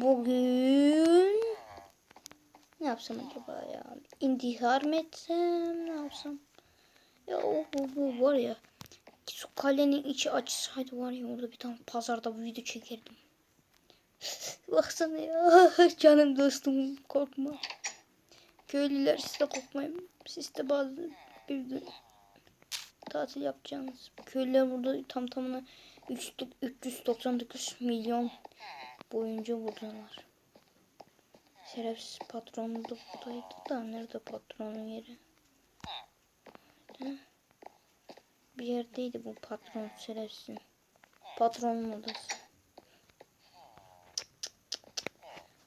Bugün ne yapsam acaba ya? İntihar mı etsem? Ne yapsam? Ya o bu, bu var ya. Şu kalenin içi açsaydı var ya orada bir tane pazarda video çekerdim. Baksana ya canım dostum korkma. Köylüler siz de korkmayın. Siz de bazı bir gün tatil yapacaksınız. Köylüler burada tam tamına 3, 399 milyon boyunca buradalar. Şerefsiz patron da buradaydı da nerede patronun yeri? Bir yerdeydi bu patron şerefsiz. Patronun odası.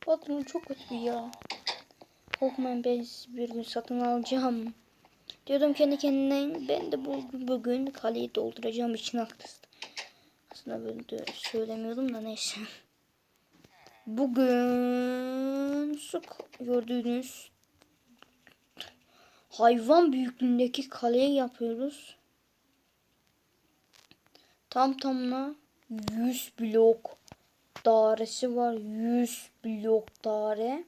Patron çok kötü ya. Korkmayın ben sizi bir gün satın alacağım. Diyordum kendi kendine ben de bugün, bugün kaleyi dolduracağım için haklısın. Aslında böyle söylemiyordum da neyse. Bugün su gördüğünüz hayvan büyüklüğündeki kaleyi yapıyoruz. Tam tamına 100 blok dairesi var. 100 blok daire.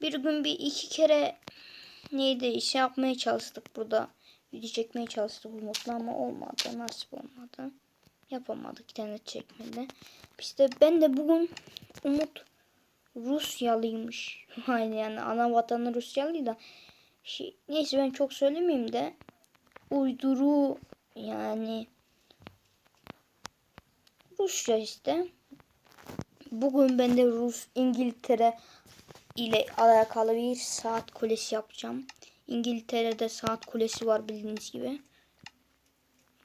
Bir gün bir iki kere neydi iş yapmaya çalıştık burada. Video çekmeye çalıştık bu modla ama olmadı. Nasip olmadı. Yapamadık. internet çekmedi. İşte ben de bugün Umut Rusyalıymış. Aynı yani ana vatanı Rusyalı da. Şey, neyse ben çok söylemeyeyim de uyduru yani Rusya işte. Bugün ben de Rus İngiltere ile alakalı bir saat kulesi yapacağım. İngiltere'de saat kulesi var bildiğiniz gibi.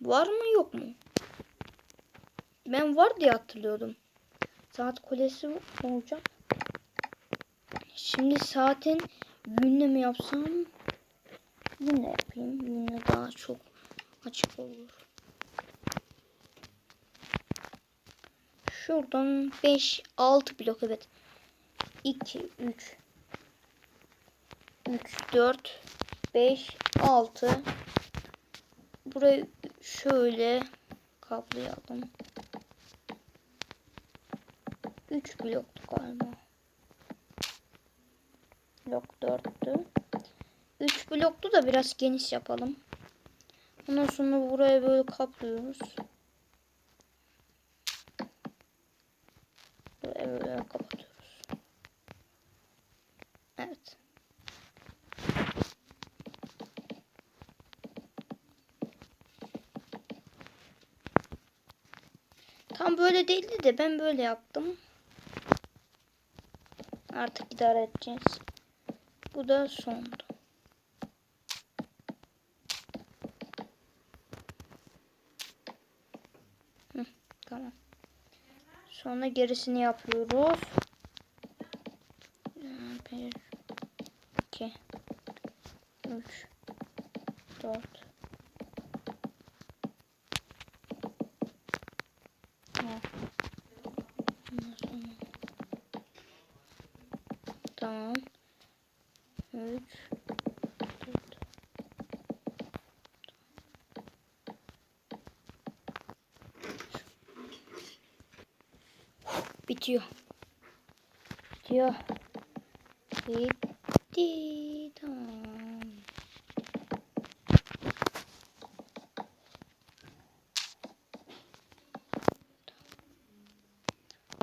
Var mı yok mu? Ben var diye hatırlıyordum. Saat kulesi olacak. Şimdi saatin yünle mi yapsam? Yünle yapayım. Yünle daha çok açık olur. Şuradan 5 6 blok evet. 2 3 3 4 5 6 Burayı şöyle kaplayalım. 3 bloktu galiba. Blok 4'tü. 3 bloktu da biraz geniş yapalım. Ondan sonra buraya böyle kaplıyoruz. Buraya böyle kapatıyoruz. Evet. Tam böyle değildi de ben böyle yaptım. Artık idare edeceğiz. Bu da sondu. Tamam. Sonra gerisini yapıyoruz. Bir, iki, üç, dört. Ha. Ondan sonra- Tamam. Üç, dört. Bitiyor. Bitiyor. Bitti. Tamam.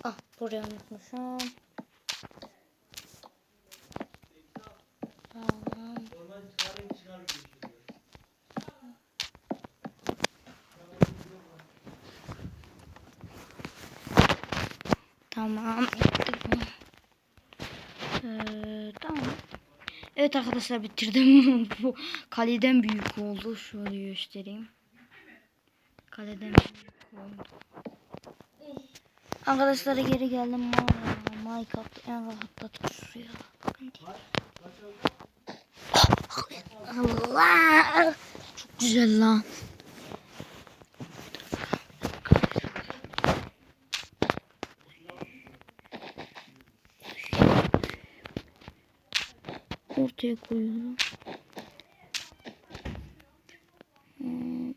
Ah buraya unutmuşum. Tamam. Tamam. Ee, tamam. Evet arkadaşlar bitirdim. Bu kaleden büyük oldu. Şöyle göstereyim. Kaleden büyük oldu. Arkadaşlara geri geldim. Minecraft en rahatlatıcısı ya. Bakın diye. Allah. Çok güzel lan. Ortaya koyuyorum. Hmm.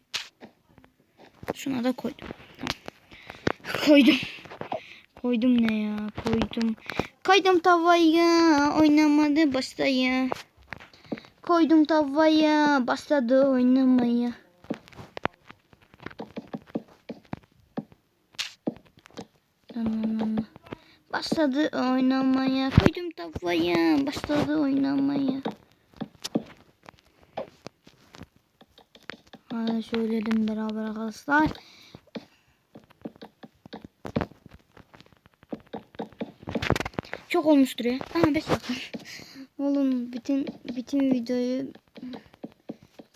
Şuna da koydum. Tamam. Koydum. Koydum ne ya? Koydum. Koydum tavaya. Oynamadı başlaya. Koydum tavaya. Başladı oynamaya. Anam. Başladı oynamaya. Koydum tavaya. Başladı oynamaya. Hadi söyleyelim beraber arkadaşlar. Çok olmuştur ya. Tamam 5 dakika. Oğlum bütün bütün videoyu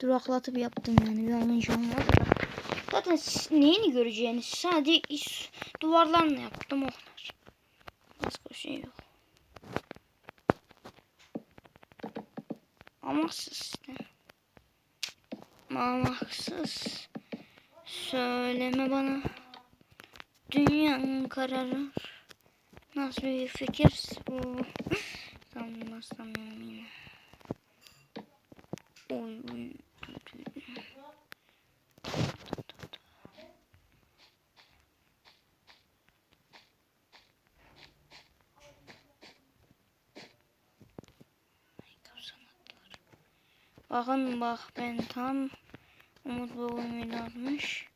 duraklatıp yaptım yani. Bir an var. Zaten neyini göreceğiniz sadece iş, duvarlarla yaptım o kadar. Başka bir şey yok. Amaksız. Amaksız. Söyleme bana. Dünyanın kararır. Nasıl bir fikir bu? Sanmazsam yine. Oy oy. Bakın bak ben tam Umut babamı atmış.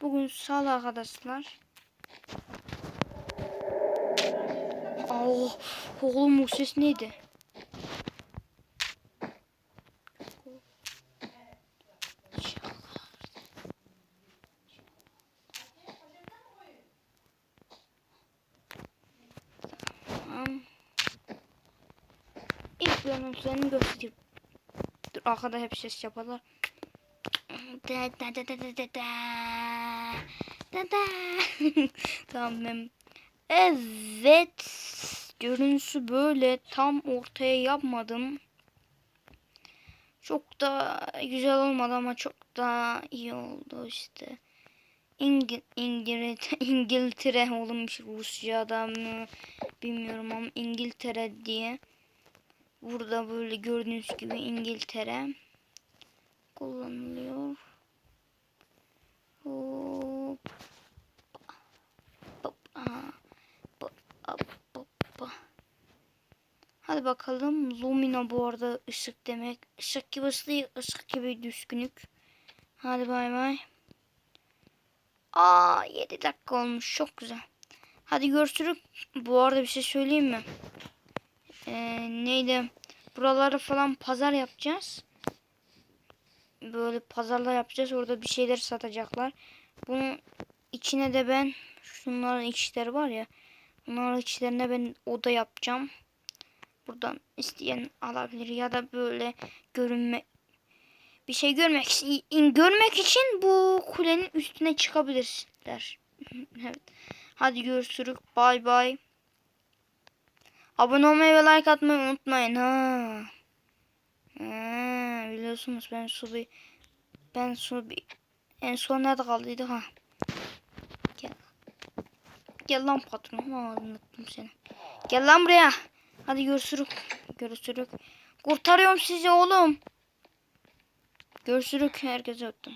Bugün salı arkadaşlar. Oh, oğlum bu ses neydi? Tamam. İlk görüntülerini göstereyim. Dur arkada hep ses yaparlar. Da da da da da da da. Da tamam. Evet. Görüntüsü böyle tam ortaya yapmadım. Çok da güzel olmadı ama çok da iyi oldu işte. İngil İngiltere, İngiltere olmuş Rusya'da mı bilmiyorum ama İngiltere diye. Burada böyle gördüğünüz gibi İngiltere kullanılıyor. Hop. Hadi bakalım. Lumina bu arada ışık demek. Işık gibi ışık, ışık gibi düzgünlük. Hadi bay bay. Aa 7 dakika olmuş. Çok güzel. Hadi görüşürüz. Bu arada bir şey söyleyeyim mi? Ee, neydi? Buraları falan pazar yapacağız. Böyle pazarla yapacağız. Orada bir şeyler satacaklar. Bunun içine de ben şunların içleri var ya. Bunların içlerine ben oda yapacağım. Buradan isteyen alabilir ya da böyle görünme bir şey görmek görmek için bu kulenin üstüne çıkabilirler. evet. Hadi görüşürüz. Bay bay. Abone olmayı ve like atmayı unutmayın ha. ha biliyorsunuz ben su bir ben su bir en son nerede kaldıydı ha. Gel. Gel lan patron. Unuttum seni. Gel lan buraya. Hadi görüşürüz. Görüşürüz. Kurtarıyorum sizi oğlum. Görüşürüz. Herkese öptüm.